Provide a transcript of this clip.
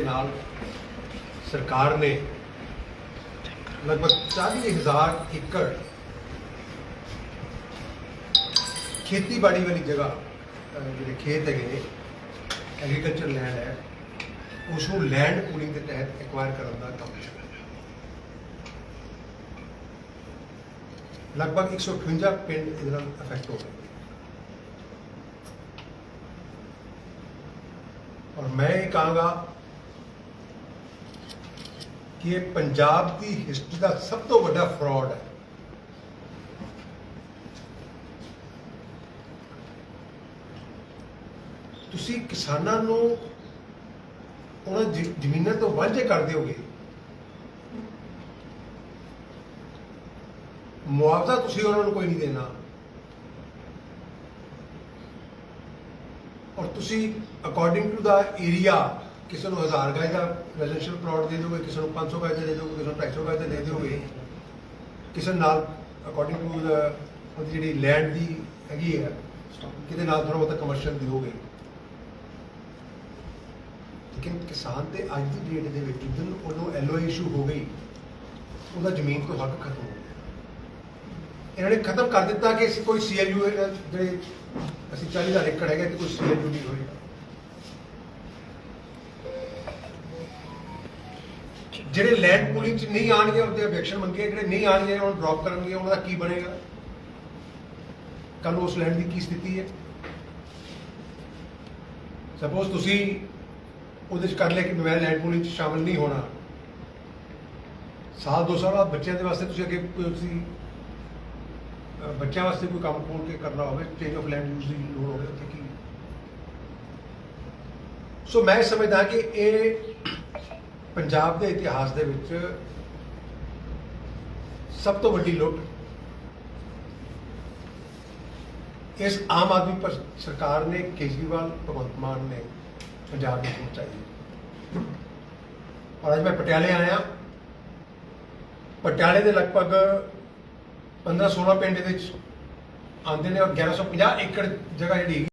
ਦੇ ਨਾਲ ਸਰਕਾਰ ਨੇ ਲਗਭਗ 40000 ਏਕੜ ਖੇਤੀਬਾੜੀ ਵਾਲੀ ਜਗ੍ਹਾ ਜਿਹੜੇ ਖੇਤ ਹੈਗੇ ਨੇ ਐਗਰੀਕਲਚਰ ਲੈਂਡ ਹੈ ਉਸ ਨੂੰ ਲੈਂਡ ਪੂਲਿੰਗ ਦੇ ਤਹਿਤ ਐਕਵਾਇਰ ਕਰਨ ਦਾ ਕੰਮ ਸ਼ੁਰੂ ਹੈ ਲਗਭਗ 158 ਪਿੰਡ ਇਹਦੇ ਨਾਲ ਅਫੈਕਟ ਹੋ ਗਏ। ਔਰ ਮੈਂ ਇਹ ਕਹਾਂਗਾ ਕਿ ਇਹ ਪੰਜਾਬ ਦੀ ਹਿਸਟਰੀ ਦਾ ਸਭ ਤੋਂ ਵੱਡਾ ਫਰਾਡ ਹੈ। ਤੁਸੀਂ ਕਿਸਾਨਾਂ ਨੂੰ ਉਹਨਾਂ ਜ਼ਮੀਨਾਂ ਤੋਂ ਵਾਂਝੇ ਕਰ ਦਿਓਗੇ। ਮੁਆਵਜ਼ਾ ਤੁਸੀਂ ਉਹਨਾਂ ਨੂੰ ਕੋਈ ਨਹੀਂ ਦੇਣਾ। ਔਰ ਤੁਸੀਂ ਅਕੋਰਡਿੰਗ ਟੂ ਦਾ ਏਰੀਆ ਕਿਸੇ ਨੂੰ 1000 ਗਜ ਦਾ ਰੈਜ਼ੀਡੈਂਸ਼ੀਅਲ ਪਲਾਟ ਦੇ ਦੋਗੇ ਕਿਸੇ ਨੂੰ 500 ਗਜ ਦਾ ਦੇ ਦੋਗੇ ਕਿਸੇ ਨੂੰ 250 ਗਜ ਦਾ ਦੇ ਦਿਓਗੇ, ਕਿਸੇ ਨਾਲ ਅਕੋਰਡਿੰਗ ਟੂ ਉਹਦੀ ਜਿਹੜੀ ਲੈਂਡ ਦੀ ਹੈਗੀ ਹੈ ਕਿਤੇ ਨਾਲ ਥੋੜਾ ਬਹੁਤਾ ਕਮਰਸ਼ੀਅਲ ਦਿਓਗੇ ਲੇਕਿਨ ਕਿਸਾਨ ਤੇ ਅੱਜ ਦੀ ਡੇਟ ਦੇ ਵਿੱਚ ਜਦੋਂ ਉਹਨੂੰ ਐਲਓਆਈ ਇਸ਼ੂ ਹੋ ਗਈ, ਉਹਦਾ ਜ਼ਮੀਨ ਤੋਂ ਹੱਕ ਖਤਮ ਹੋ ਗਿਆ। ਇਹਨਾਂ ਨੇ ਖਤਮ ਕਰ ਦਿੱਤਾ ਕਿ ਅਸੀਂ ਕੋਈ ਸੀਐਲਯੂ ਜਿਹੜੇ ਅਸੀਂ 40000 ਏਕੜ ਹੈਗਾ ਕਿ ਕੋਈ ਸੀਐਲਯੂ ਨਹੀਂ ਹੋਏਗਾ ਜਿਹੜੇ ਲੈਂਡ ਪੂਲਿੰਗ ਚ ਨਹੀਂ ਆਣਗੇ ਉਹਦੇ ਅਬਜੈਕਸ਼ਨ ਮੰਗੇ ਜਿਹੜੇ ਨਹੀਂ ਆਣਗੇ ਉਹਨਾਂ ਡ੍ਰੌਪ ਕਰਨਗੇ, ਉਹਨਾਂ ਦਾ ਕੀ ਬਣੇਗਾ? ਕੱਲ ਉਸ ਲੈਂਡ ਦੀ ਕੀ ਸਥਿਤੀ ਹੈ? ਸਪੋਜ਼ ਤੁਸੀਂ ਉਹਦੇ ਚ ਕਰ ਲਿਆ ਕਿ ਮੈਂ ਲੈਂਡ ਪੂਲਿੰਗ ਚ ਸ਼ਾਮਲ ਨਹੀਂ ਹੋਣਾ। ਸਾਲ, ਦੋ ਸਾਲ ਬਾਅਦ ਬੱਚਿਆਂ ਦੇ ਵਾਸਤੇ ਤੁਸੀਂ ਅੱਗੇ ਤੁਸੀਂ ਬੱਚਿਆਂ ਵਾਸਤੇ ਕੋਈ ਕੰਮ ਖੋਲ ਕੇ ਕਰਨਾ ਹੋਵੇ ਚੇਂਜ ਆਫ ਲੈਂਡ ਯੂਜ਼ ਦੀ ਲੋੜ ਹੋਵੇ, ਉੱਥੇ ਕੀ? ਸੋ ਮੈਂ ਸਮਝਦਾ ਕਿ ਇਹ ਪੰਜਾਬ ਦੇ ਇਤਿਹਾਸ ਦੇ ਵਿੱਚ ਸਭ ਤੋਂ ਵੱਡੀ ਲੁੱਟ ਇਸ ਆਮ ਆਦਮੀ ਸਰਕਾਰ ਨੇ, ਕੇਜਰੀਵਾਲ, ਭਗਵੰਤ ਮਾਨ ਨੇ ਪੰਜਾਬ ਨੂੰ ਪਹੁੰਚਾਈ। ਔਰ ਅੱਜ ਮੈਂ ਪਟਿਆਲੇ ਆਇਆ। ਪਟਿਆਲੇ ਦੇ ਲਗਭਗ 15 16 ਪਿੰਡ ਦੇ ਵਿੱਚ ਆਉਂਦੇ ਨੇ ਔਰ 1150 ਏਕੜ ਜਗ੍ਹਾ ਜਿਹੜੀ ਹੈਗੀ